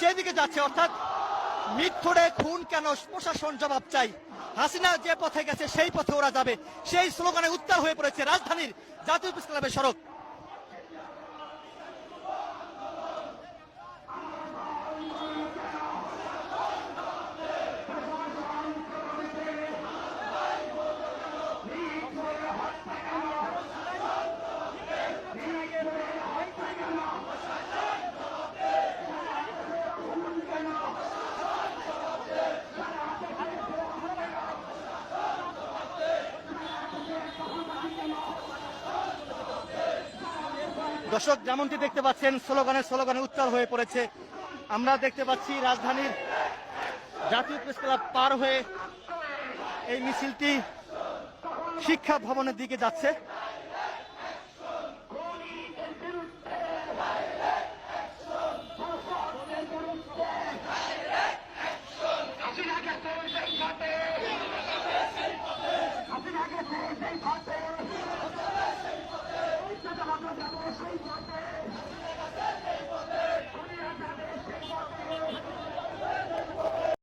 সেদিকে যাচ্ছে, অর্থাৎ মিথ্যুরে খুন কেন? প্রশাসন জবাব চাই। হাসিনা যে পথে গেছে, সেই পথে ওরা যাবে। সেই স্লোগানে উত্তাল হয়ে পড়েছে রাজধানীর জাতীয় প্রেস ক্লাবের সড়ক। দর্শক, যেমনটি দেখতে পাচ্ছেন স্লোগানে স্লোগানে উত্তাল হয়ে পড়েছে। আমরা দেখতে পাচ্ছি রাজধানীর জাতীয় প্রেস ক্লাব পার হয়ে এই মিছিলটি শিক্ষা ভবনের দিকে যাচ্ছে।